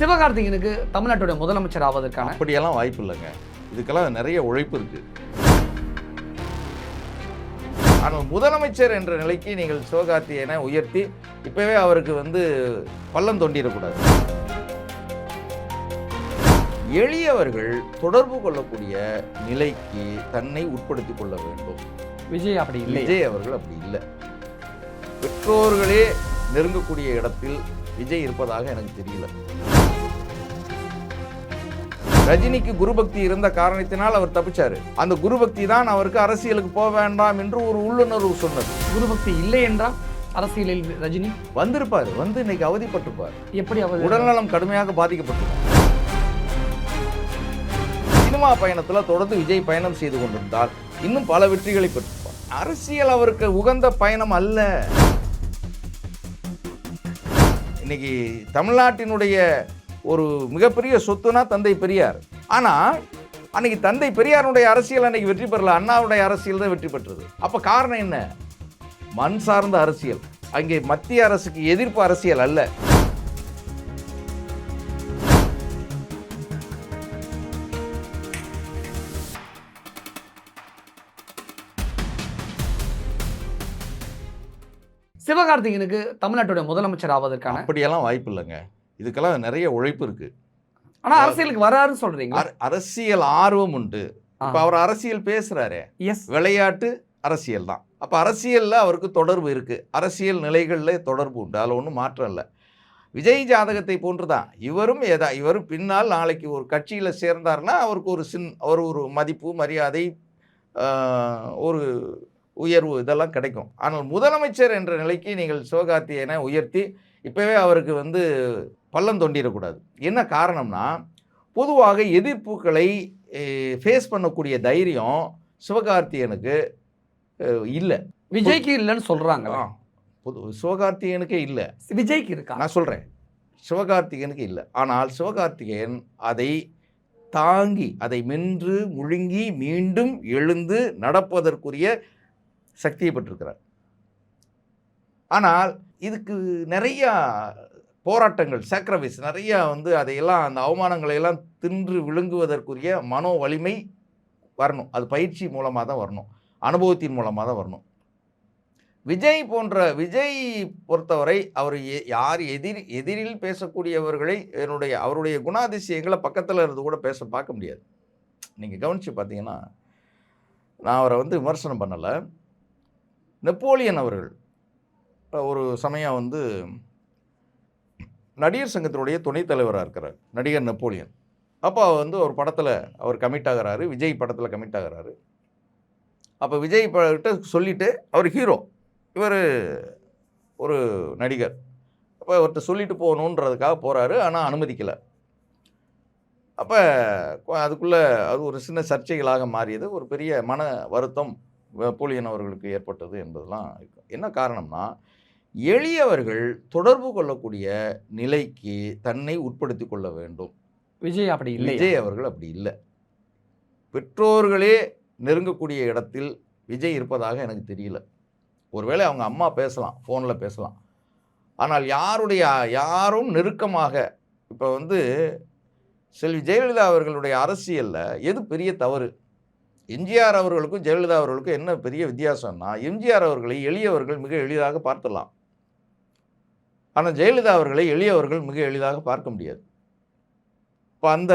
சிவகார்த்திகேயனுக்கு தமிழ்நாட்டுடைய முதலமைச்சர் ஆவதற்கான அப்படியெல்லாம் வாய்ப்பு இல்லைங்க. இதுக்கெல்லாம் நிறைய உழைப்பு இருக்கு. ஆனால் முதலமைச்சர் என்ற நிலைக்கு நீங்கள் சிவகார்த்திகேயனை உயர்த்தி இப்பவே அவருக்கு வந்து பள்ளம் தோண்டிடக்கூடாது. எளியவர்கள் தொடர்பு கொள்ளக்கூடிய நிலைக்கு தன்னை உட்படுத்திக் கொள்ள வேண்டும். விஜய் அப்படி இல்லை விஜய் அவர்கள் அப்படி இல்லை. பெற்றோர்களே நெருங்கக்கூடிய இடத்தில் விஜய் இருப்பதாக எனக்கு தெரியல. ரஜினிக்கு குருபக்தி இருந்த காரணத்தினால் அவர் தப்பிச்சாரு. அந்த குருபக்தி தான் அவருக்கு அரசியலுக்கு போக வேண்டாம் என்று ஒரு உள்ளுணர்வு சொன்னது. குருபக்தி இல்லை என்றால் அரசியலில் ரஜினி? வந்திருப்பாரு. வந்து இன்னைக்கு அவதிப்பட்டிருப்பார். எப்படி அவர் உடல்நலம் கடுமையாக பாதிக்கப்பட்டிருக்கும். சினிமா பயணத்துல தொடர்ந்து விஜய் பயணம் செய்து கொண்டிருந்தால் இன்னும் பல வெற்றிகளை பெற்றிருப்பார். அரசியல் அவருக்கு உகந்த பயணம் அல்ல. இன்னைக்கு தமிழ்நாட்டினுடைய ஒரு மிகப்பெரிய சொத்துனா தந்தை பெரியார். ஆனா அன்னைக்கு தந்தை பெரியாருடைய அரசியல் அன்னைக்கு வெற்றி பெறல அண்ணாவுடைய அரசியல் தான் வெற்றி பெற்றது. அப்ப காரணம் என்ன? மண் சார்ந்த அரசியல். அங்கே மத்திய அரசுக்கு எதிர்ப்பு அரசியல் அல்ல. சிவகார்த்திகேயனுக்கு தமிழ்நாட்டுடைய முதலமைச்சர் ஆவதற்கான அப்படியெல்லாம் வாய்ப்பு இல்லைங்க. இதுக்கெல்லாம் நிறைய உழைப்பு இருக்கு. ஆனா அரசியலுக்கு வராருன்னு சொல்றீங்க அர- அரசியல் ஆர்வம் உண்டு. இப்ப அவர் அரசியல் பேசுறாரே. எஸ் விளையாட்டு அரசியல் தான். அப்ப அரசியல்ல அவருக்கு தொடர்பு இருக்கு. அரசியல் நிலைகள்ல தொடர்பு உண்டு. அதுல ஒன்றும் மாற்றம் இல்லை. விஜய் ஜாதகத்தை போன்றுதான். இவரும் ஏதா இவரும் பின்னால் நாளைக்கு ஒரு கட்சியில சேர்ந்தார்னா அவருக்கு ஒரு சின் அவர் ஒரு மதிப்பு மரியாதை ஒரு உயர்வு இதெல்லாம் கிடைக்கும். ஆனால் முதலமைச்சர் என்ற நிலைக்கு நீங்கள் சிவகார்த்திகேயனை உயர்த்தி இப்போவே அவருக்கு வந்து பள்ளம் தோண்டிடக்கூடாது. என்ன காரணம்னா பொதுவாக எதிர்ப்புகளை ஃபேஸ் பண்ணக்கூடிய தைரியம் சிவகார்த்திகேயனுக்கு இல்லை. விஜய்க்கு இல்லைன்னு சொல்றாங்க பொது சிவகார்த்திகேயனுக்கே இல்லை. விஜய்க்கு இருக்கா? நான் சொல்கிறேன் சிவகார்த்திகேயனுக்கு இல்லை. ஆனால் சிவகார்த்திகேயன் அதை தாங்கி அதை மென்று முழுங்கி மீண்டும் எழுந்து நடப்பதற்குரிய சக்தியை பெற்றிருக்கிறார். ஆனால் இதுக்கு நிறையா போராட்டங்கள் சாக்ரிஃபைஸ் நிறையா வந்து அதையெல்லாம் அந்த அவமானங்களை எல்லாம் தின்று விழுங்குவதற்குரிய மனோ வலிமை வரணும். அது பயிற்சி மூலமாக தான் வரணும். அனுபவத்தின் மூலமாக தான் வரணும். விஜய் போன்ற விஜய் பொறுத்தவரை அவர் எ- யார் எதிர் எதிரில் பேசக்கூடியவர்களை என்னுடைய அவருடைய குணாதிசயங்களை பக்கத்தில் இருந்து கூட பேச பார்க்க முடியாது. நீங்கள் கவனித்து பார்த்தீங்கன்னா நான் அவரை வந்து விமர்சனம் பண்ணலை. நெப்போலியன் அவர்கள் ஒரு சமயம் வந்து நடிகர் சங்கத்தினுடைய துணைத் தலைவராக இருக்கிறார் நடிகர் நெப்போலியன். அப்போ வந்து ஒரு படத்தில் அவர் கமிட் ஆகிறாரு விஜய் படத்தில் கமிட் ஆகிறாரு. அப்போ விஜய் கிட்ட சொல்லிவிட்டு அவர் ஹீரோ இவர் ஒரு நடிகர். அப்போ அவர்கிட்ட சொல்லிட்டு போகணுன்றதுக்காக போகிறாரு ஆனால் அனுமதிக்கலை. அப்போ அதுக்குள்ளே அது ஒரு சின்ன சர்ச்சைகளாக மாறியது. ஒரு பெரிய மன வருத்தம் போலியன் அவர்களுக்கு ஏற்பட்டது என்பதெல்லாம் இருக்கும் என்ன காரணம்னா எளியவர்கள் தொடர்பு கொள்ளக்கூடிய நிலைக்கு தன்னை உட்படுத்தி கொள்ள வேண்டும். விஜய் அப்படி இல்லை விஜய் அவர்கள் அப்படி இல்லை. பெற்றோர்களே நெருங்கக்கூடிய இடத்தில் விஜய் இருப்பதாக எனக்கு தெரியல. ஒருவேளை அவங்க அம்மா பேசலாம் ஃபோனில் பேசலாம். ஆனால் யாருடைய யாரும் நெருக்கமாக இப்போ வந்து செல்வி ஜெயலலிதா அவர்களுடைய அரசியலில் எது பெரிய தவறு? எம்ஜிஆர் அவர்களுக்கும் ஜெயலலிதா அவர்களுக்கும் என்ன பெரிய வித்தியாசம்னா எம்ஜிஆர் அவர்களை எளியவர்கள் மிக எளிதாக பார்த்துடலாம். ஆனால் ஜெயலலிதா அவர்களை எளியவர்கள் மிக எளிதாக பார்க்க முடியாது. இப்போ அந்த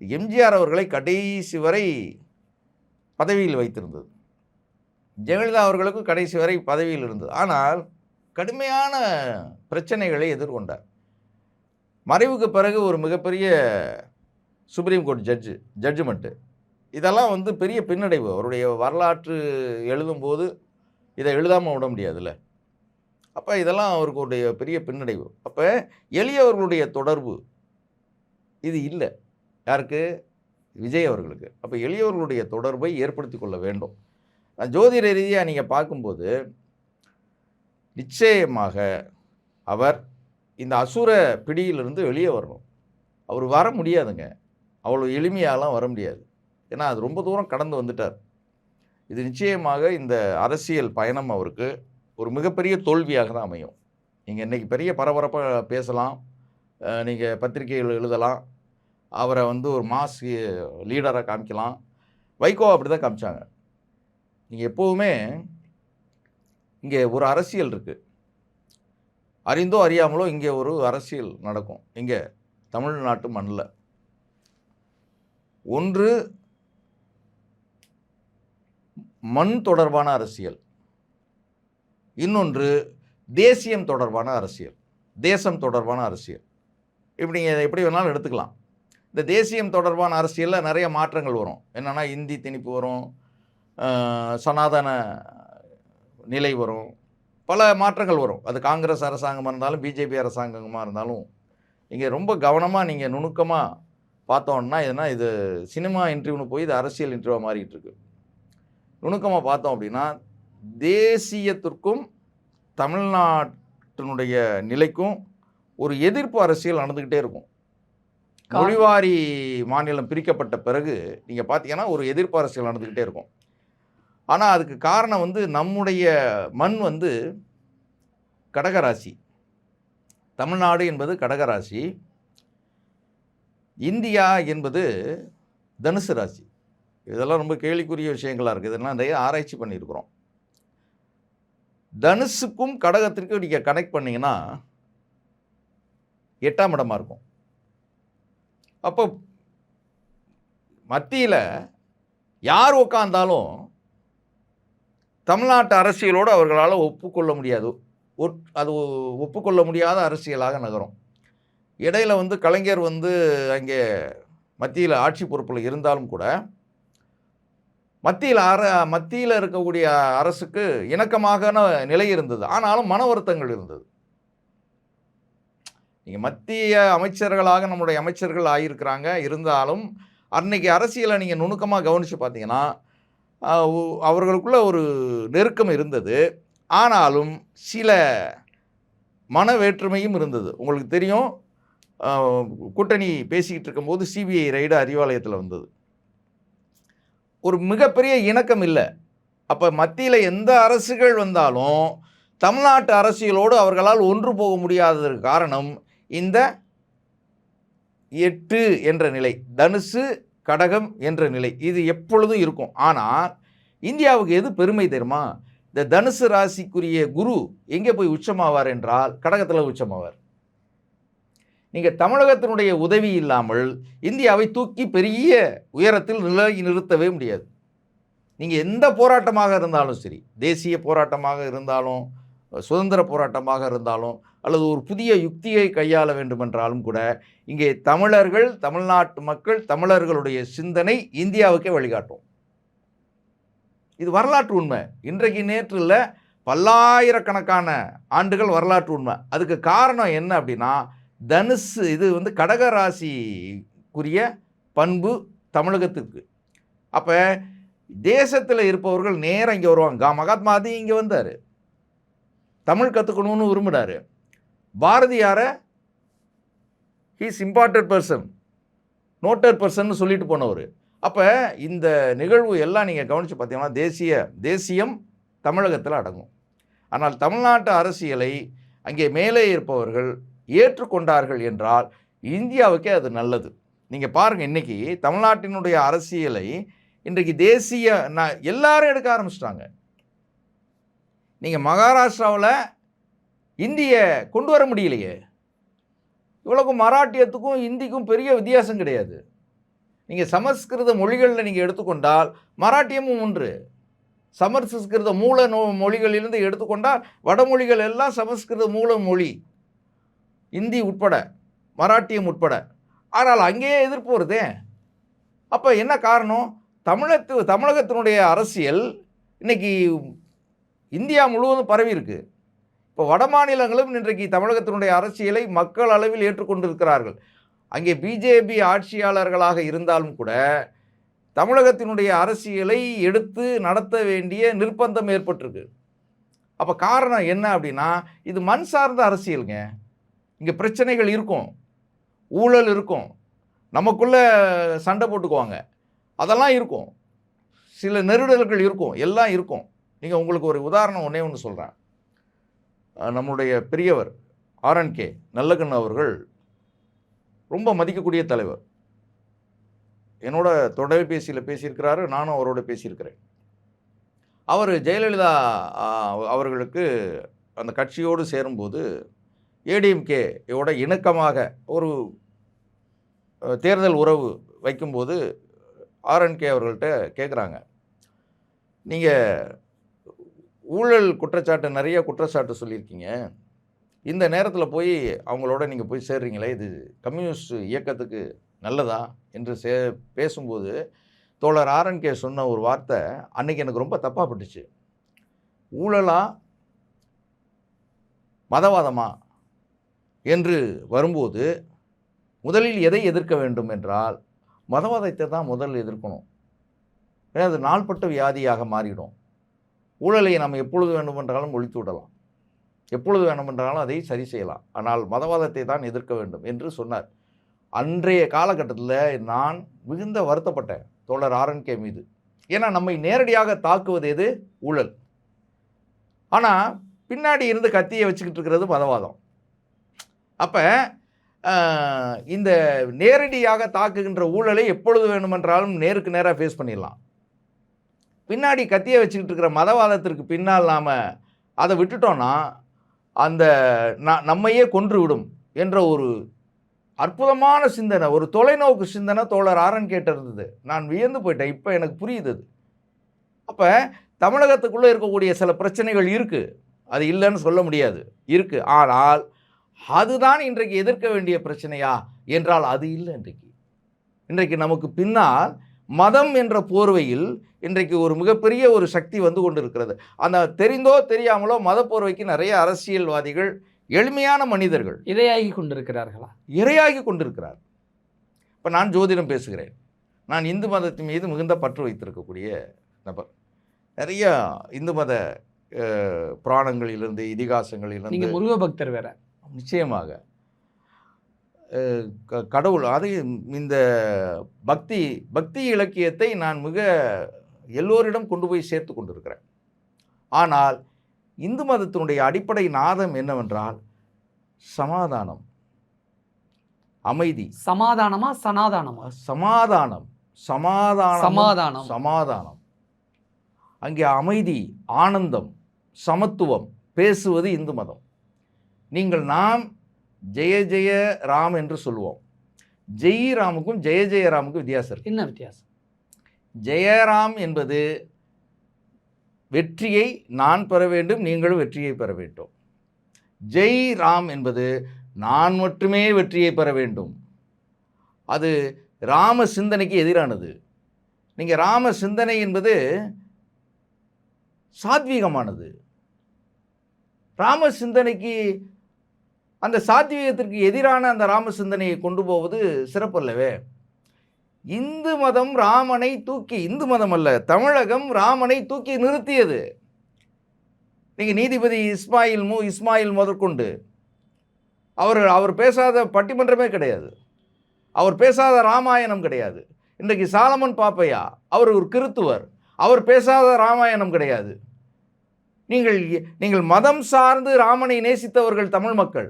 எம்ஜிஆர் அவர்களை கடைசி வரை பதவியில் வைத்திருந்தது. ஜெயலலிதா அவர்களுக்கும் கடைசி வரை பதவியில் இருந்தது. ஆனால் கடுமையான பிரச்சனைகளை எதிர்கொண்டார். மறைவுக்கு பிறகு ஒரு மிகப்பெரிய சுப்ரீம் கோர்ட் ஜட்ஜு ஜட்ஜ்மெண்ட்டு இதெல்லாம் வந்து பெரிய பின்னடைவு. அவருடைய வரலாற்று எழுதும்போது இதை எழுதாமல் விட முடியாதுல்ல. அப்போ இதெல்லாம் அவருக்கு உடைய பெரிய பின்னடைவு. அப்போ எளியவர்களுடைய தொடர்பு இது இல்லை. யாருக்கு? விஜய் அவர்களுக்கு. அப்போ எளியவர்களுடைய தொடர்பை ஏற்படுத்தி கொள்ள வேண்டும். ஜோதிட ரீதியாக நீங்கள் பார்க்கும்போது நிச்சயமாக அவர் இந்த அசுர பிடியிலிருந்து வெளியே வரணும். அவர் வர முடியாதுங்க. அவ்வளோ எளிமையாலாம் வர முடியாது. ஏன்னா அது ரொம்ப தூரம் கடந்து வந்துட்டார். இது நிச்சயமாக இந்த அரசியல் பயணம் அவருக்கு ஒரு மிகப்பெரிய தோல்வியாக தான் அமையும். நீங்கள் இன்றைக்கி பெரிய பரபரப்பாக பேசலாம். நீங்கள் பத்திரிகைகள் எழுதலாம். அவரை வந்து ஒரு மாஸ் லீடராக காமிக்கலாம். வைகோ அப்படி தான் காமிச்சாங்க. நீங்கள் எப்போவுமே இங்கே ஒரு அரசியல் இருக்குது அறிந்தோ அறியாமலோ இங்கே ஒரு அரசியல் நடக்கும். இங்கே தமிழ்நாட்டு மண்ணில். ஒன்று மண் தொடர்பான அரசியல். இன்னொன்று தேசியம் தொடர்பான அரசியல். தேசம் தொடர்பான அரசியல். இப்படி நீங்கள் எப்படி வேணாலும் எடுத்துக்கலாம். இந்த தேசியம் தொடர்பான அரசியலில் நிறைய மாற்றங்கள் வரும். என்னென்னா இந்தி திணிப்பு வரும் சனாதன நிலை வரும். பல மாற்றங்கள் வரும். அது காங்கிரஸ் அரசாங்கமாக இருந்தாலும் பிஜேபி அரசாங்கமாக இருந்தாலும் இங்கே ரொம்ப கவனமாக நீங்கள் நுணுக்கமாக பார்த்தோம்னா எதுனா இது சினிமா இன்டர்வியூன்னு போய் இது அரசியல் இன்டர்வியூவாக மாறிட்டு இருக்கு. நுணுக்கமாக பார்த்தோம் அப்படின்னா தேசியத்திற்கும் தமிழ்நாட்டினுடைய நிலைக்கும் ஒரு எதிர்ப்பு அரசியல் நடந்துக்கிட்டே இருக்கும். மொழிவாரி மாநிலம் பிரிக்கப்பட்ட பிறகு நீங்கள் பார்த்தீங்கன்னா ஒரு எதிர்ப்பு அரசியல் நடந்துக்கிட்டே இருக்கும். ஆனால் அதுக்கு காரணம் வந்து நம்முடைய மண் வந்து கடகராசி. தமிழ்நாடு என்பது கடகராசி. இந்தியா என்பது தனுசு ராசி. இதெல்லாம் ரொம்ப கேள்விக்குரிய விஷயங்களாக இருக்குது இதெல்லாம் நிறைய ஆராய்ச்சி பண்ணியிருக்கிறோம். தனுசுக்கும் கடகத்திற்கும் நீங்கள் கனெக்ட் பண்ணீங்கன்னா எட்டாம் இடமா இருக்கும். அப்போ மத்தியில் யார் உட்காந்தாலும் தமிழ்நாட்டு அரசியலோடு அவர்களால் ஒப்புக்கொள்ள முடியாது. ஒட்- அது ஒ- ஒப்புக்கொள்ள முடியாத அரசியலாக நகரும். இடையில வந்து கலைஞர் வந்து அங்கே மத்தியில் ஆட்சி பொறுப்பில் இருந்தாலும் கூட மத்தியில் அர மத்தியில் இருக்கக்கூடிய அரசுக்கு இணக்கமான நிலை இருந்தது. ஆனாலும் மன வருத்தங்கள் இருந்தது. நீங்கள் மத்திய அமைச்சர்களாக நம்முடைய அமைச்சர்கள் ஆகியிருக்கிறாங்க இருந்தாலும் அன்னைக்கு அரசியலை நீங்கள் நுணுக்கமாக கவனித்து பார்த்தீங்கன்னா அவர்களுக்குள்ள ஒரு நெருக்கம் இருந்தது. ஆனாலும் சில மன வேற்றுமையும் இருந்தது. உங்களுக்கு தெரியும் கூட்டணி பேசிக்கிட்டு இருக்கும்போது சிபிஐ ரைடு அறிவாலயத்தில் வந்தது. ஒரு மிகப்பெரிய இணக்கம் இல்லை. அப்போ மத்தியில் எந்த அரசுகள் வந்தாலும் தமிழ்நாட்டு அரசியலோடு அவர்களால் ஒன்று போக முடியாததற்கு காரணம் இந்த எட்டு என்ற நிலை தனுசு கடகம் என்ற நிலை இது எப்பொழுதும் இருக்கும். ஆனால் இந்தியாவுக்கு எது பெருமை தெரியுமா? இந்த தனுசு ராசிக்குரிய குரு எங்கே போய் உச்சமாவார் என்றால் கடகத்தில் உச்சமாவார். நீங்கள் தமிழகத்தினுடைய உதவி இல்லாமல் இந்தியாவை தூக்கி பெரிய உயரத்தில் நிலை நிறுத்தவே முடியாது. நீங்கள் எந்த போராட்டமாக இருந்தாலும் சரி தேசிய போராட்டமாக இருந்தாலும் சுதந்திர போராட்டமாக இருந்தாலும் அல்லது ஒரு புதிய யுக்தியை கையாள வேண்டுமென்றாலும் கூட இங்கே தமிழர்கள் தமிழ்நாட்டு மக்கள் தமிழர்களுடைய சிந்தனை இந்தியாவுக்கே வழிகாட்டும். இது வரலாற்று உண்மை. இன்றைக்கு நேற்று இல்லை பல்லாயிரக்கணக்கான ஆண்டுகள் வரலாற்று உண்மை. அதுக்கு காரணம் என்ன அப்படின்னா தனுசு இது வந்து கடக ராசிக்குரிய பண்பு தமிழகத்துக்கு அப்போ தேசத்தில் இருப்பவர்கள் நேரம் இங்கே வருவாங்க. கா- மகாத்மா காந்தி இங்கே வந்தார். தமிழ் கற்றுக்கணும்னு விரும்பினார். பாரதியாரை he's important person noted person சொல்லிட்டு போனவர். அப்போ இந்த நிகழ்வு எல்லாம் நீங்கள் கவனித்து பார்த்தீங்கன்னா தேசிய தேசியம் தமிழகத்தில் அடங்கும். ஆனால் தமிழ்நாட்டு அரசியலை அங்கே மேலே இருப்பவர்கள் ஏற்றுக்கொண்டார்கள் என்றால் இந்தியாவுக்கே அது நல்லது. நீங்கள் பாருங்கள் இன்றைக்கி தமிழ்நாட்டினுடைய அரசியலை இன்றைக்கு தேசிய நான் எல்லாரும் எடுக்க ஆரம்பிச்சிட்டாங்க. நீங்கள் மகாராஷ்டிராவில் இந்திய கொண்டு வர முடியலையே. இவ்வளோக்கும் மராட்டியத்துக்கும் இந்திக்கும் பெரிய வித்தியாசம் கிடையாது. நீங்கள் சமஸ்கிருத மொழிகளில் நீங்கள் எடுத்துக்கொண்டால் மராட்டியமும் ஒன்று. சமஸ்கிருத மூல நோ மொழிகளிலிருந்து எடுத்துக்கொண்டால் வடமொழிகள் எல்லாம் சமஸ்கிருத மூல மொழி. இந்தி உட்பட மராட்டியம் உட்பட. ஆனால் அங்கேயே எதிர்ப்பு வருதே. அப்போ என்ன காரணம்? தமிழத்து தமிழகத்தினுடைய அரசியல் இன்னைக்கு இந்தியா முழுவதும் பரவி இருக்கு. இப்போ வட மாநிலங்களும் இன்றைக்கு தமிழகத்தினுடைய அரசியலை மக்கள் அளவில் ஏற்றுக்கொண்டிருக்கிறார்கள். அங்கே பிஜேபி ஆட்சியாளர்களாக இருந்தாலும் கூட தமிழகத்தினுடைய அரசியலை எடுத்து நடத்த வேண்டிய நிர்பந்தம் ஏற்பட்டிருக்கு. அப்போ காரணம் என்ன அப்படின்னா இது மண் சார்ந்த அரசியலுங்க. இங்கே பிரச்சனைகள் இருக்கும். ஊழல் இருக்கும். நமக்குள்ளே சண்டை போட்டுக்குவாங்க. அதெல்லாம் இருக்கும். சில நெருடல்கள் இருக்கும். எல்லாம் இருக்கும். நீங்கள் உங்களுக்கு ஒரு உதாரணம் ஒன்றே ஒன்று சொல்கிறேன் நம்மளுடைய பெரியவர் ஆர்என்கே நல்லகண்ணு அவர்கள் ரொம்ப மதிக்கக்கூடிய தலைவர். என்னோட தொலைபேசியில் பேசியிருக்கிறாரு. நானும் அவரோட பேசியிருக்கிறேன். அவர் ஜெயலலிதா அவர்களுக்கு அந்த கட்சியோடு சேரும்போது ஏடிஎம்கேயோட இணக்கமாக ஒரு தேர்தல் உறவு வைக்கும்போது ஆர்என்கே அவர்கள்ட்ட கேட்குறாங்க நீங்கள் ஊழல் குற்றச்சாட்டு நிறைய குற்றச்சாட்டு சொல்லியிருக்கீங்க. இந்த நேரத்தில் போய் அவங்களோட நீங்கள் போய் சேர்றீங்களே இது கம்யூனிஸ்ட் இயக்கத்துக்கு நல்லதா? என்று சே பேசும்போது தோழர் ஆர்என்கே சொன்ன ஒரு வார்த்தை அன்னைக்கு எனக்கு ரொம்ப தப்பாக பட்டுச்சு. ஊழலா? மதவாதமா? என்று வரும்போது முதலில் எதை எதிர்க்க வேண்டும் என்றால் மதவாதத்தை தான் முதல் எதிர்க்கணும். ஏன்னா அது நாள்பட்ட வியாதியாக மாறிடும். ஊழலை நம்ம எப்பொழுது வேண்டுமென்றாலும் ஒழித்து விடலாம். எப்பொழுது வேண்டுமென்றாலும் அதை சரி செய்யலாம். ஆனால் மதவாதத்தை தான் எதிர்க்க வேண்டும் என்று சொன்னார். அன்றைய காலகட்டத்தில் நான் மிகுந்த வருத்தப்பட்டேன் தோழர் ஆர்என்கே மீது. ஏன்னா நம்மை நேரடியாக தாக்குவது எது? ஊழல். ஆனால் பின்னாடி இருந்து கத்தியை வச்சுக்கிட்டு இருக்கிறது மதவாதம். அப்போ இந்த நேரடியாக தாக்குகின்ற ஊழலை எப்பொழுது வேண்டுமென்றாலும் நேருக்கு நேராக ஃபேஸ் பண்ணிடலாம். பின்னாடி கத்தியை வச்சுக்கிட்டு இருக்கிற மதவாதத்திற்கு பின்னால் நாம் அதை விட்டுட்டோன்னா அந்த ந- நம்மையே கொன்று விடும் என்ற ஒரு அற்புதமான சிந்தனை ஒரு தொலைநோக்கு சிந்தனை தோழர் ஆரன் கேட்டு இருந்தது. நான் வியந்து போயிட்டேன். இப்போ எனக்கு புரியுது அது. அப்போ தமிழகத்துக்குள்ளே இருக்கக்கூடிய சில பிரச்சனைகள் இருக்குது அது இல்லைன்னு சொல்ல முடியாது. இருக்குது ஆனால் அதுதான் இன்றைக்கு எதிர்க்க வேண்டிய பிரச்சனையா? என்றால் அது இல்லை இன்றைக்கு. இன்றைக்கு நமக்கு பின்னால் மதம் என்ற போர்வையில் இன்றைக்கு ஒரு மிகப்பெரிய ஒரு சக்தி வந்து கொண்டிருக்கிறது. அந்த தெரிந்தோ தெரியாமலோ மத போர்வைக்கு நிறைய அரசியல்வாதிகள் எளிமையான மனிதர்கள் இரையாகி கொண்டிருக்கிறார்களா? இரையாகி கொண்டிருக்கிறார். இப்போ நான் ஜோதிடம் பேசுகிறேன். நான் இந்து மதத்தின் மீது மிகுந்த பற்று வைத்திருக்கக்கூடிய நபர். நிறைய இந்து மத புராணங்களிலிருந்து இதிகாசங்களிலிருந்து முருக பக்தர் வேற. நிச்சயமாக. கடவுள் அது இந்த பக்தி பக்தி இலக்கியத்தை நான் மிக எல்லோரிடம் கொண்டு போய் சேர்த்து கொண்டிருக்கிறேன். ஆனால் இந்து மதத்தினுடைய அடிப்படை நாதம் என்னவென்றால் சமாதானம் அமைதி. சமாதானமா சனாதானமா? சமாதானம் சமாதானம் சமாதானம். சமாதானம். அங்கே அமைதி ஆனந்தம் சமத்துவம் பேசுவது இந்து மதம். நீங்கள் நாம் ஜெய ஜெய ராம் என்று சொல்லுவோம் ஜெய் ராமுக்கும் ஜெய ஜெய ராமுக்கும் வித்தியாசம் இருக்கு. என்ன வித்தியாசம்? ஜெயராம் என்பது வெற்றியை நான் பெற வேண்டும் நீங்களும் வெற்றியை பெற வேண்டும். ஜெய் ராம் என்பது நான் மட்டுமே வெற்றியை பெற வேண்டும். அது ராம சிந்தனைக்கு எதிரானது. நீங்கள் ராம சிந்தனை என்பது சாத்வீகமானது. ராம சிந்தனைக்கு அந்த சாத்வீகத்திற்கு எதிரான அந்த ராம சிந்தனையை கொண்டு போவது சிறப்பல்லவே. இந்து மதம் ராமனை தூக்கி இந்து மதம் அல்ல தமிழகம் ராமனை தூக்கி நிறுத்தியது. நீங்கள் நீதிபதி இஸ்மாயில் மு இஸ்மாயில் முதற்கொண்டு அவர் அவர் பேசாத பட்டிமன்றமே கிடையாது. அவர் பேசாத ராமாயணம் கிடையாது. இன்றைக்கு சாலமன் பாப்பையா அவர் ஒரு கிறித்துவர் அவர் பேசாத ராமாயணம் கிடையாது. நீங்கள் நீங்கள் மதம் சார்ந்து ராமனை நேசித்தவர்கள் தமிழ் மக்கள்.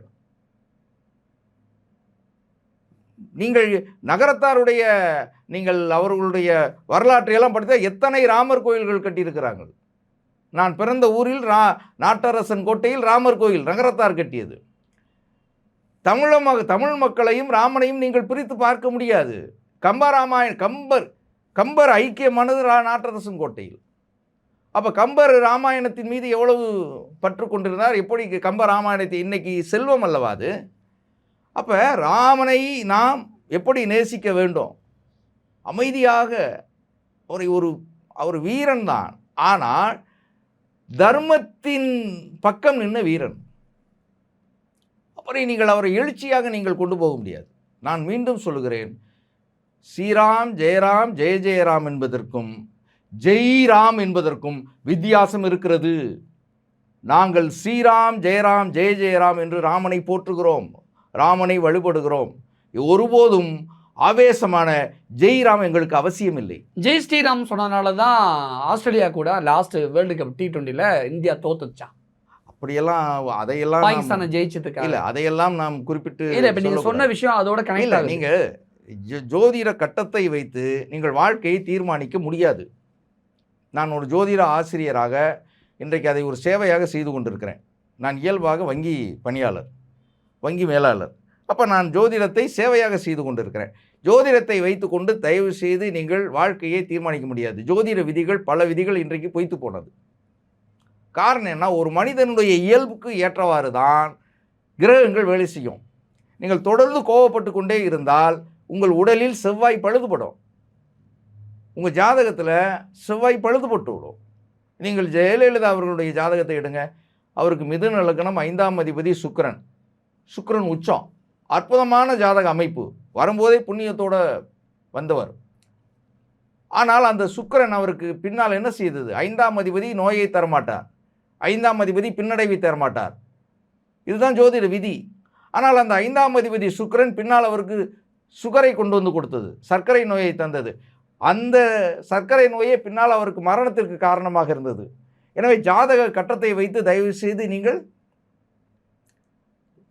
நீங்கள் நகரத்தாருடைய நீங்கள் அவர்களுடைய வரலாற்றை எல்லாம் படித்தா எத்தனை ராமர் கோயில்கள் கட்டியிருக்கிறார்கள்? நான் பிறந்த ஊரில் ரா நாட்டரசன் கோட்டையில் ராமர் கோயில் நகரத்தார் கட்டியது. தமிழமாக தமிழ் மக்களையும் ராமனையும் நீங்கள் பிரித்து பார்க்க முடியாது. கம்பராமாயண் கம்பர் கம்பர் ஐக்கியமானது ரா நாட்டரசன் கோட்டையில். அப்போ கம்பர் ராமாயணத்தின் மீது எவ்வளவு பற்று கொண்டிருந்தார் எப்படி கம்ப ராமாயணத்தை இன்னைக்கு செல்வம் அல்லவா அது? அப்போ ராமனை நாம் எப்படி நேசிக்க வேண்டும்? அமைதியாக ஒரு ஒரு அவர் வீரன் தான். ஆனால் தர்மத்தின் பக்கம் நின்ன வீரன். அப்புறம் நீங்கள் அவரை எழுச்சியாக நீங்கள் கொண்டு போக முடியாது. நான் மீண்டும் சொல்லுகிறேன். ஸ்ரீராம் ஜெயராம் ஜெய ஜெயராம் என்பதற்கும் ஜெய் ராம் என்பதற்கும் வித்தியாசம் இருக்கிறது. நாங்கள் ஸ்ரீராம் ஜெயராம் ஜெய ஜெயராம் என்று ராமனை போற்றுகிறோம். ராமனை வழிபடுகிறோம் ஒருபோதும் ஆவேசமான ஜெய் ராம் எங்களுக்கு அவசியம் இல்லை ஜெய் ஸ்ரீராம் சொன்னனால தான் ஆஸ்திரேலியா கூட லாஸ்ட் வேர்ல்டு கப் டி டுவெண்ட்டியில் இந்தியா தோத்துச்சான் அப்படியெல்லாம் அதையெல்லாம் பாகிஸ்தானை ஜெயிச்சதுக்காக. இல்ல அதையெல்லாம் நாம் குறிப்பிட்டு இல்ல இப்ப நீங்க சொன்ன. விஷயம் அதோட இல்ல கனெக்ட் ஆகுது. நீங்க ஜோ- ஜோதிட கட்டத்தை வைத்து நீங்கள் வாழ்க்கையை தீர்மானிக்க முடியாது. நான் ஒரு ஜோதிட ஆசிரியராக இன்றைக்கு அதை ஒரு சேவையாக செய்து கொண்டிருக்கிறேன். நான் இயல்பாக வங்கி பணியாளர். வங்கி மேலாளர். அப்போ நான் ஜோதிடத்தை சேவையாக செய்து கொண்டிருக்கிறேன். ஜோதிடத்தை வைத்துக்கொண்டு தயவு செய்து நீங்கள் வாழ்க்கையை தீர்மானிக்க முடியாது. ஜோதிட விதிகள் பல விதிகள் இன்றைக்கு பொய்த்து போனது. காரணம் என்ன? ஒரு மனிதனுடைய இயல்புக்கு ஏற்றவாறு தான் கிரகங்கள் வேலை செய்யும். நீங்கள் தொடர்ந்து கோவப்பட்டு கொண்டே இருந்தால் உங்கள் உடலில் செவ்வாய் பழுதுபடும். உங்கள் ஜாதகத்தில் செவ்வாய் பழுதுபட்டு விடும். நீங்கள் ஜெயலலிதா அவர்களுடைய ஜாதகத்தை எடுங்க. அவருக்கு மிதுன லக்கணம் ஐந்தாம் அதிபதி சுக்கரன். சுக்கரன் உச்சம். அற்புதமான ஜாதக அமைப்பு. வரும்போதே புண்ணியத்தோட வந்தவர். ஆனால் அந்த சுக்கரன் அவருக்கு பின்னால் என்ன செய்தது? ஐந்தாம் அதிபதி நோயை தரமாட்டார். ஐந்தாம் அதிபதி பின்னடைவை தரமாட்டார். இதுதான் ஜோதிட விதி. ஆனால் அந்த ஐந்தாம் அதிபதி சுக்கிரன் பின்னால் அவருக்கு சுகரை கொண்டு வந்து கொடுத்தது. சர்க்கரை நோயை தந்தது. அந்த சர்க்கரை நோயே பின்னால் அவருக்கு மரணத்திற்கு காரணமாக இருந்தது. எனவே ஜாதக கட்டத்தை வைத்து தயவு செய்து நீங்கள்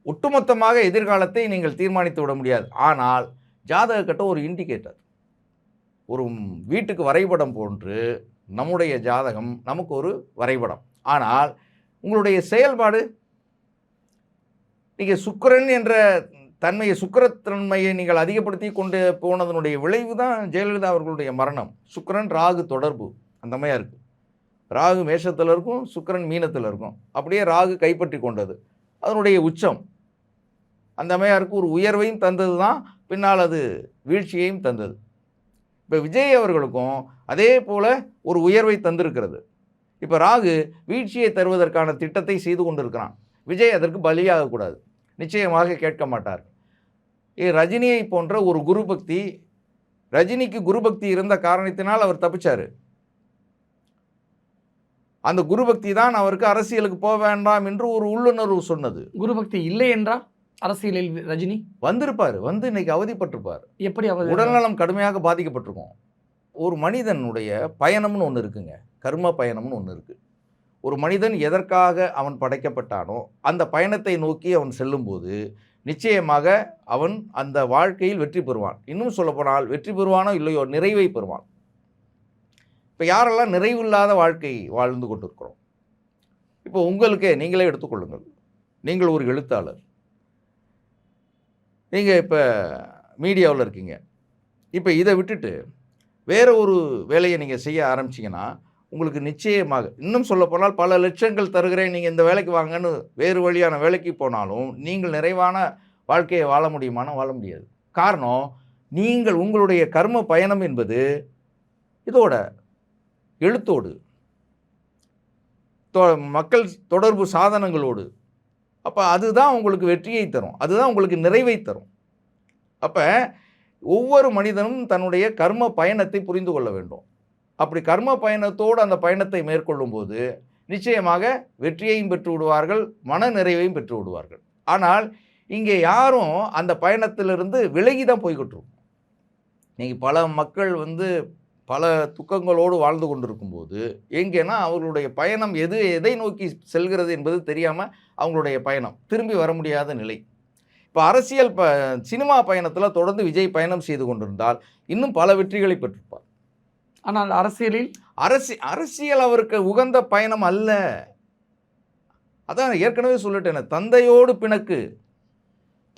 ஒட்டுமொத்தமாக எதிர்காலத்தை நீங்கள் தீர்மானித்து விட முடியாது. ஆனால் ஜாதக கட்டம் ஒரு இண்டிகேட்டர் ஒரு வீட்டுக்கு வரைபடம் போன்று நம்முடைய ஜாதகம் நமக்கு ஒரு வரைபடம். ஆனால் உங்களுடைய செயல்பாடு நீங்கள் சுக்கரன் என்ற தன்மையை சுக்கரத்தன்மையை நீங்கள் அதிகப்படுத்தி கொண்டு போனதனுடைய விளைவு தான் ஜெயலலிதா அவர்களுடைய மரணம். சுக்கிரன் ராகு தொடர்பு அந்த மாதிரியா இருக்குது ராகு மேஷத்தில் இருக்கும் சுக்கிரன் மீனத்தில் இருக்கும். அப்படியே ராகு கைப்பற்றி கொண்டது. அதனுடைய உச்சம் அந்த அம்மையாருக்கு ஒரு உயர்வையும் தந்தது தான் பின்னால் அது வீழ்ச்சியையும் தந்தது. இப்போ விஜய் அவர்களுக்கும் அதே போல் ஒரு உயர்வை தந்திருக்கிறது. இப்போ ராகு வீழ்ச்சியை தருவதற்கான திட்டத்தை செய்து கொண்டிருக்கிறான். விஜய் அதற்கு பலியாகக்கூடாது நிச்சயமாக கேட்க மாட்டார். ஏ ரஜினியை போன்ற ஒரு குரு பக்தி ரஜினிக்கு குரு பக்தி இருந்த காரணத்தினால் அவர் தப்பிச்சார். அந்த குரு பக்தி தான் அவருக்கு அரசியலுக்கு போக வேண்டாம் என்று ஒரு உள்ளுணர்வு சொன்னது. குரு பக்தி இல்லை என்றால்? அரசியலில் ரஜினி? வந்திருப்பார். வந்து இன்னைக்கு அவதிப்பட்டிருப்பார். எப்படி அவர் உடல்நலம் கடுமையாக பாதிக்கப்பட்டிருக்கும். ஒரு மனிதனுடைய பயணம்னு ஒன்று இருக்குங்க. கர்ம பயணம்னு ஒன்று இருக்கு. ஒரு மனிதன் எதற்காக அவன் படைக்கப்பட்டானோ அந்த பயணத்தை நோக்கி அவன் செல்லும்போது நிச்சயமாக அவன் அந்த வாழ்க்கையில் வெற்றி பெறுவான். இன்னும் சொல்லப்போனால் வெற்றி பெறுவானோ இல்லையோ நிறைவை பெறுவான். இப்போ யாரெல்லாம் நிறைவில்லாத வாழ்க்கை வாழ்ந்து கொண்டிருக்கிறோம்? இப்போ உங்களுக்கே நீங்களே எடுத்துக்கொள்ளுங்கள். நீங்கள் ஒரு எழுத்தாளர். நீங்கள் இப்போ மீடியாவில் இருக்கீங்க. இப்போ இதை விட்டுட்டு வேறு ஒரு வேலையை நீங்கள் செய்ய ஆரம்பிச்சிங்கன்னா உங்களுக்கு நிச்சயமாக இன்னும் சொல்லப்போனால் பல லட்சங்கள் தருகிறேன் நீங்கள் இந்த வேலைக்கு வாங்கன்னு வேறு வழியான வேலைக்கு போனாலும் நீங்கள் நிறைவான வாழ்க்கையை வாழ முடியுமானா வாழ முடியாது. காரணம் நீங்கள் உங்களுடைய கர்ம பயணம் என்பது இதோட எழுத்தோடு தொ மக்கள் தொடர்பு சாதனங்களோடு அப்போ அதுதான் உங்களுக்கு வெற்றியை தரும். அதுதான் உங்களுக்கு நிறைவை தரும். அப்போ ஒவ்வொரு மனிதனும் தன்னுடைய கர்ம பயணத்தை புரிந்து கொள்ள வேண்டும். அப்படி கர்ம பயணத்தோடு அந்த பயணத்தை மேற்கொள்ளும்போது நிச்சயமாக வெற்றியையும் பெற்று விடுவார்கள் மன நிறைவையும் பெற்று விடுவார்கள். ஆனால் இங்கே யாரும் அந்த பயணத்திலிருந்து விலகி தான் போய்கிட்டு இருக்கும். நீங்கள் பல மக்கள் வந்து பல துக்கங்களோடு வாழ்ந்து கொண்டிருக்கும்போது எங்கேனா அவர்களுடைய பயணம் எது எதை நோக்கி செல்கிறது என்பது தெரியாமல் அவங்களுடைய பயணம். திரும்பி வர முடியாத நிலை. இப்போ அரசியல் ப சினிமா பயணத்தில் தொடர்ந்து விஜய் பயணம் செய்து கொண்டிருந்தால் இன்னும் பல வெற்றிகளை பெற்றிருப்பார். ஆனால் அரசியலில்? அரசி அரசியல் அவருக்கு உகந்த பயணம் அல்ல. அதான் ஏற்கனவே சொல்லிட்டேன் தந்தையோடு பிணக்கு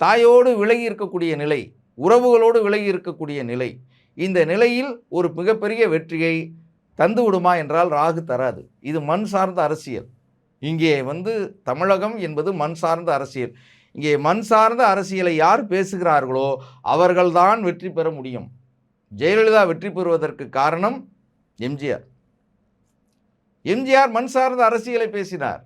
தாயோடு விலகி இருக்கக்கூடிய நிலை உறவுகளோடு விலகி இருக்கக்கூடிய நிலை இந்த நிலையில் ஒரு மிகப்பெரிய வெற்றியை தந்து விடுமா என்றால் ராகு தராது. இது மண் சார்ந்த அரசியல். இங்கே வந்து தமிழகம் என்பது மண் சார்ந்த அரசியல். இங்கே மண் சார்ந்த அரசியலை யார் பேசுகிறார்களோ அவர்கள்தான் வெற்றி பெற முடியும். ஜெயலலிதா வெற்றி பெறுவதற்கு காரணம் எம்ஜிஆர். எம்ஜிஆர் மண் சார்ந்த அரசியலை பேசினார்.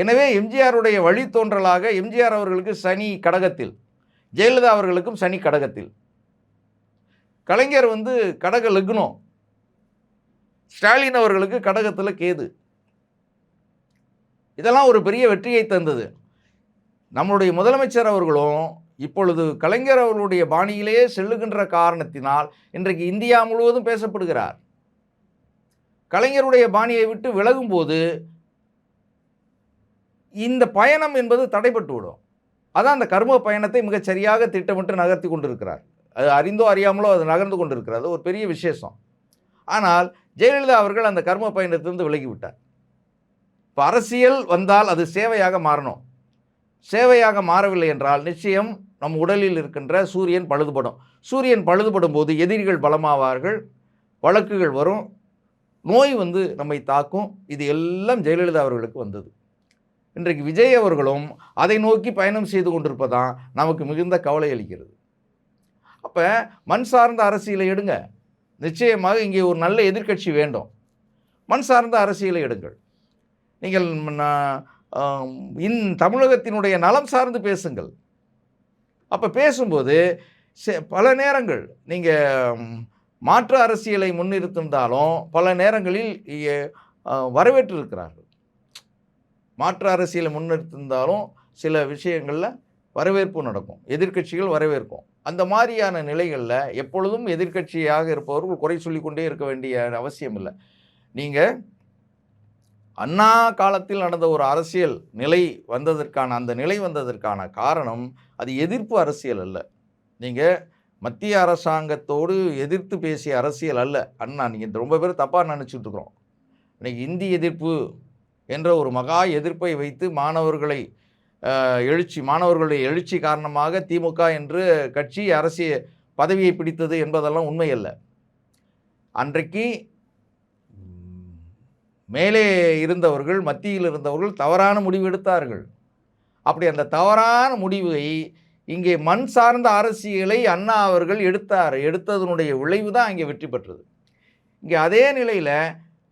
எனவே எம்ஜிஆருடைய வழித்தோன்றலாக எம்ஜிஆர் அவர்களுக்கு சனி கடகத்தில் ஜெயலலிதா அவர்களுக்கும் சனி கடகத்தில். கலைஞர் வந்து கடக லக்னம் ஸ்டாலின் அவர்களுக்கு கடகத்தில் கேது. இதெல்லாம் ஒரு பெரிய வெற்றியை தந்தது. நம்மளுடைய முதலமைச்சர் அவர்களும் இப்பொழுது கலைஞர் அவர்களுடைய பாணியிலேயே செல்லுகின்ற காரணத்தினால் இன்றைக்கு இந்தியா முழுவதும் பேசப்படுகிறார். கலைஞருடைய பாணியை விட்டு விலகும்போது இந்த பயணம் என்பது தடைப்பட்டு விடும். அதான் அந்த கர்ம பயணத்தை மிகச் சரியாக திட்டமிட்டு நகர்த்தி கொண்டிருக்கிறார். அது அறிந்தோ அறியாமலோ அது நகர்ந்து கொண்டிருக்கிறது. ஒரு பெரிய விசேஷம். ஆனால் ஜெயலலிதா அவர்கள் அந்த கர்ம பயணத்திலிருந்து விலகிவிட்டார். இப்போ அரசியல் வந்தால் அது சேவையாக மாறணும். சேவையாக மாறவில்லை என்றால் நிச்சயம் நம் உடலில் இருக்கின்ற சூரியன் பழுதுபடும். சூரியன் பழுதுபடும் போது எதிரிகள் பலமாவார்கள் வழக்குகள் வரும் நோய் வந்து நம்மை தாக்கும். இது எல்லாம் ஜெயலலிதா அவர்களுக்கு வந்தது. இன்றைக்கு விஜய் அவர்களும் அதை நோக்கி பயணம் செய்து கொண்டிருப்பதான் நமக்கு மிகுந்த கவலை அளிக்கிறது. அப்போ மண் சார்ந்த அரசியலை எடுங்க. நிச்சயமாக இங்கே ஒரு நல்ல எதிர்க்கட்சி வேண்டும். மண் சார்ந்த அரசியலை எடுங்கள். நீங்கள் இன் தமிழகத்தினுடைய நலம் சார்ந்து பேசுங்கள். அப்போ பேசும்போது பல நேரங்கள் நீங்கள் மாற்று அரசியலை முன்னிறுத்திருந்தாலும் பல நேரங்களில் இ- வரவேற்றிருக்கிறார்கள். மாற்று அரசியலை முன்னிறுத்திருந்தாலும் சில விஷயங்களில் வரவேற்பு நடக்கும். எதிர்க்கட்சிகள் வரவேற்கும். அந்த மாதிரியான நிலைகளில் எப்பொழுதும் எதிர்க்கட்சியாக இருப்பவர்கள் குறை சொல்லிக்கொண்டே இருக்க வேண்டிய அவசியம் இல்லை நீங்கள் அண்ணா காலத்தில் நடந்த ஒரு அரசியல் நிலை வந்ததற்கான அந்த நிலை வந்ததற்கான காரணம் அது எதிர்ப்பு அரசியல் அல்ல. நீங்கள் மத்திய அரசாங்கத்தோடு எதிர்த்து பேசிய அரசியல் அல்ல. அண்ணா நீங்கள் ரொம்ப பேர் தப்பாக நினச்சிட்டு இருக்கிறோம். இந்தி எதிர்ப்பு என்ற ஒரு மகா எதிர்ப்பை வைத்து மாணவர்களை எழுச்சி மாணவர்களுடைய எழுச்சி காரணமாக திமுக என்று கட்சி அரசியல் பதவியை பிடித்தது என்பதெல்லாம் உண்மையல்ல அன்றைக்கு மேலே இருந்தவர்கள் மத்தியில் இருந்தவர்கள் தவறான முடிவு எடுத்தார்கள். அப்படி அந்த தவறான முடிவை இங்கே மண் சார்ந்த அரசியலை அண்ணா அவர்கள் எடுத்தார். எடுத்ததனுடைய விளைவு தான் இங்கே வெற்றி பெற்றது. இங்கே அதே நிலையில்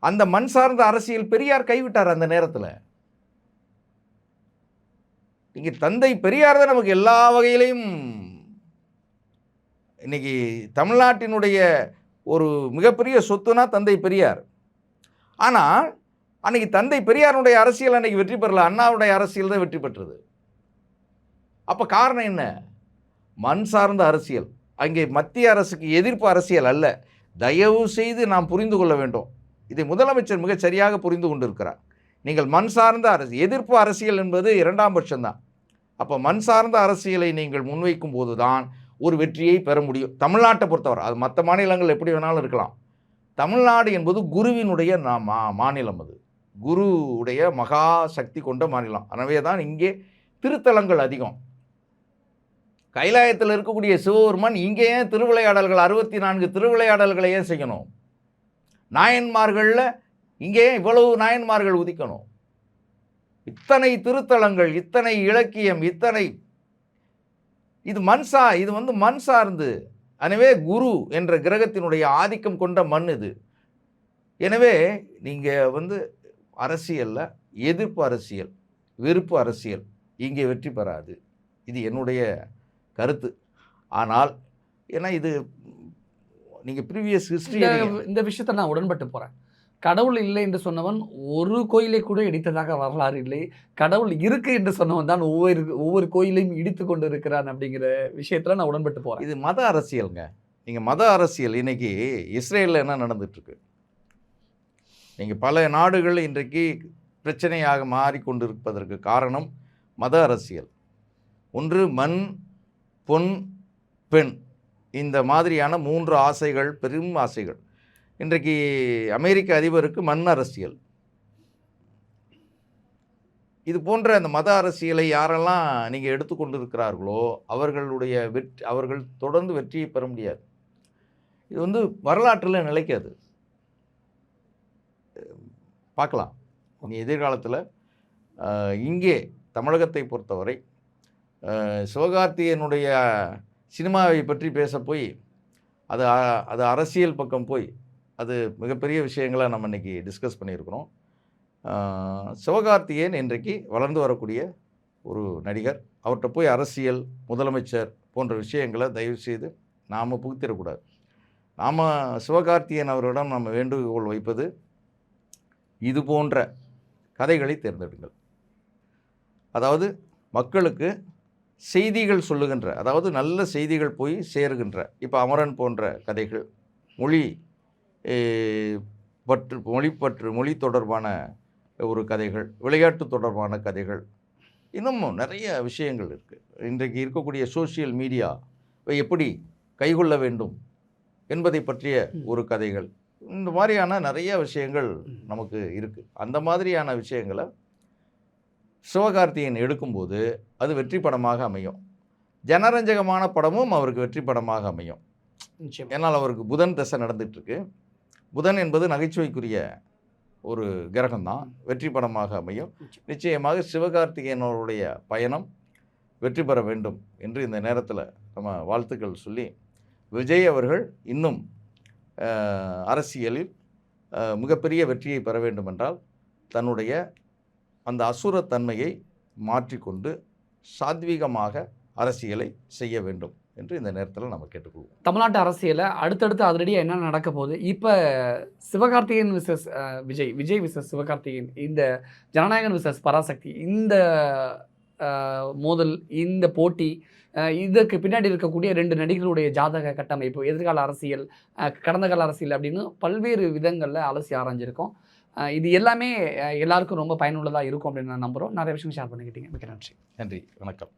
அந்த மண் சார்ந்த அரசியல் பெரியார் கைவிட்டார் அந்த நேரத்தில். இங்கே தந்தை பெரியார் தான் நமக்கு எல்லா வகையிலையும் இன்னைக்கு தமிழ்நாட்டினுடைய ஒரு மிகப்பெரிய சொத்துனா தந்தை பெரியார். ஆனால் அன்னைக்கு தந்தை பெரியாருடைய அரசியல் அன்னைக்கு வெற்றி பெறல அண்ணாவுடைய அரசியல் தான் வெற்றி பெற்றது. அப்போ காரணம் என்ன? மண் சார்ந்த அரசியல். அங்கே மத்திய அரசுக்கு எதிர்ப்பு அரசியல் அல்ல. தயவு செய்து நாம் புரிந்து கொள்ள வேண்டும். இதை முதலமைச்சர் மிகச் சரியாக புரிந்து கொண்டிருக்கிறார். நீங்கள் மண் சார்ந்த அரசு எதிர்ப்பு அரசியல் என்பது இரண்டாம் பட்சம்தான். அப்போ மண் சார்ந்த அரசியலை நீங்கள் முன்வைக்கும் போது தான் ஒரு வெற்றியை பெற முடியும். தமிழ்நாட்டை பொறுத்தவரை அது மற்ற மாநிலங்கள் எப்படி வேணாலும் இருக்கலாம். தமிழ்நாடு என்பது குருவினுடைய நா- மா மாநிலம் அது. குருவுடைய மகா சக்தி கொண்ட மாநிலம். எனவே தான் இங்கே திருத்தலங்கள் அதிகம். கைலாயத்தில் இருக்கக்கூடிய சிவபெருமான் இங்கே ஏன் திருவிளையாடல்கள் அறுபத்தி நான்கு திருவிளையாடல்களை ஏன் செய்யணும்? நாயன்மார்களில் இங்கே இவ்வளவு நாயன்மார்கள் உதிக்கணும்? இத்தனை திருத்தலங்கள் இத்தனை இலக்கியம் இத்தனை இது மண் சா இது வந்து மண் சார்ந்து எனவே குரு என்ற கிரகத்தினுடைய ஆதிக்கம் கொண்ட மண் இது. எனவே நீங்கள் வந்து அரசியலில் எதிர்ப்பு அரசியல் வெறுப்பு அரசியல் இங்கே வெற்றி பெறாது. இது என்னுடைய கருத்து. ஆனால் ஏன்னா இது நீங்கள் ப்ரீவியஸ் ஹிஸ்ட்ரி இந்த இந்த விஷயத்தை நான் உடன்பட்டு போறேன். கடவுள் இல்லை என்று சொன்னவன் ஒரு கோயிலை கூட இடித்ததாக வரலாறு இல்லை. கடவுள் இருக்கு என்று சொன்னவன் தான் ஒவ்வொரு ஒவ்வொரு கோயிலையும் இடித்து கொண்டு இருக்கிறான் அப்படிங்கிற விஷயத்தில் நான் உடன்பட்டு போகிறேன் இது மத அரசியலுங்க. நீங்கள் மத அரசியல் இன்னைக்கு இஸ்ரேலில் என்ன நடந்துட்டுருக்கு? நீங்கள் பல நாடுகள் இன்றைக்கு பிரச்சனையாக மாறிக்கொண்டிருப்பதற்கு காரணம் மத அரசியல். ஒன்று மண் பொன் பெண். இந்த மாதிரியான மூன்று ஆசைகள் பெரும் ஆசைகள். இன்றைக்கு அமெரிக்க அதிபருக்கு மண் அரசியல். இது போன்ற அந்த மத அரசியலை யாரெல்லாம் நீங்கள் எடுத்துக்கொண்டு இருக்கிறார்களோ அவர்களுடைய வெற்றி அவர்கள் தொடர்ந்து வெற்றியை பெற முடியாது. இது வந்து வரலாற்றில் நிலைக்காது. பார்க்கலாம். நீ எதிர்காலத்தில் இங்கே தமிழகத்தை பொறுத்தவரை சிவகார்த்தியனுடைய சினிமாவை பற்றி பேச போய் அது அது அரசியல் பக்கம் போய் அது மிகப்பெரிய விஷயங்களை நம்ம இன்னைக்கு டிஸ்கஸ் பண்ணியிருக்கிறோம். அஹ், சிவகார்த்திகேயன் இன்றைக்கு வளர்ந்து வரக்கூடிய ஒரு நடிகர். அவர்கிட்ட போய் அரசியல் முதலமைச்சர் போன்ற விஷயங்களை தயவு செய்து நாம் புகுத்திடக்கூடாது. நாம் சிவகார்த்தியன் அவரிடம் நம்ம வேண்டுகோள் வைப்பது இது போன்ற கதைகளை தேர்ந்தெடுங்கள். அதாவது மக்களுக்கு செய்திகள் சொல்லுகின்ற அதாவது நல்ல செய்திகள் போய் சேருகின்ற இப்போ அமரன் போன்ற கதைகள் மொழி பற்று மொழிப்பற்று மொழி தொடர்பான ஒரு கதைகள் விளையாட்டு தொடர்பான கதைகள். இன்னமும் நிறைய விஷயங்கள் இருக்குது இன்றைக்கு இருக்கக்கூடிய சோஷியல் மீடியா எப்படி கைகொள்ள வேண்டும் என்பதை பற்றிய. ஒரு கதைகள். இந்த மாதிரியான நிறைய விஷயங்கள். நமக்கு இருக்குது அந்த மாதிரியான விஷயங்களை சிவகார்த்திகேயன் எடுக்கும்போது அது வெற்றி படமாக அமையும். ஜனரஞ்சகமான படமும் அவருக்கு வெற்றி படமாக அமையும். ஏன்னால் அவருக்கு புதன் தசை நடந்துட்டு இருக்கு. புதன் என்பது நகைச்சுவைக்குரிய ஒரு கிரகம்தான். வெற்றி படமாக அமையும். நிச்சயம். நிச்சயமாக சிவகார்த்திகேயன் அவருடைய பயணம் வெற்றி பெற வேண்டும் என்று இந்த நேரத்தில் நம்ம வாழ்த்துக்கள் சொல்லி விஜய் அவர்கள் இன்னும் அரசியலில் மிகப்பெரிய வெற்றியை பெற வேண்டுமென்றால் தன்னுடைய அந்த அசுரத்தன்மையை மாற்றிக்கொண்டு சாத்வீகமாக அரசியலை செய்ய வேண்டும். என்று இந்த நேரத்தில் நம்ம கேட்டுக்கொள்வோம். தமிழ்நாட்டு அரசியலில் அடுத்தடுத்து அதிரடியாக என்ன நடக்க போகுது? இப்போ சிவகார்த்திகேயன் விசஸ் விஜய் விஜய் விசஸ் சிவகார்த்திகேயன் இந்த ஜனநாயகன் விசஸ் பராசக்தி இந்த மோதல் இந்த போட்டி இதற்கு பின்னாடி இருக்கக்கூடிய ரெண்டு நடிகர்களுடைய ஜாதக கட்டமைப்பு எதிர்கால அரசியல் கடந்த கால அரசியல் அப்படின்னு பல்வேறு விதங்களில் அலசி ஆராய்ஞ்சிருக்கோம். இது எல்லாமே எல்லாருக்கும் ரொம்ப பயனுள்ளதாக இருக்கும் அப்படின்னு நான் நம்புகிறோம் நிறைய விஷயம் ஷேர் பண்ணிக்கிட்டீங்க. மிக்க நன்றி. நன்றி. வணக்கம்.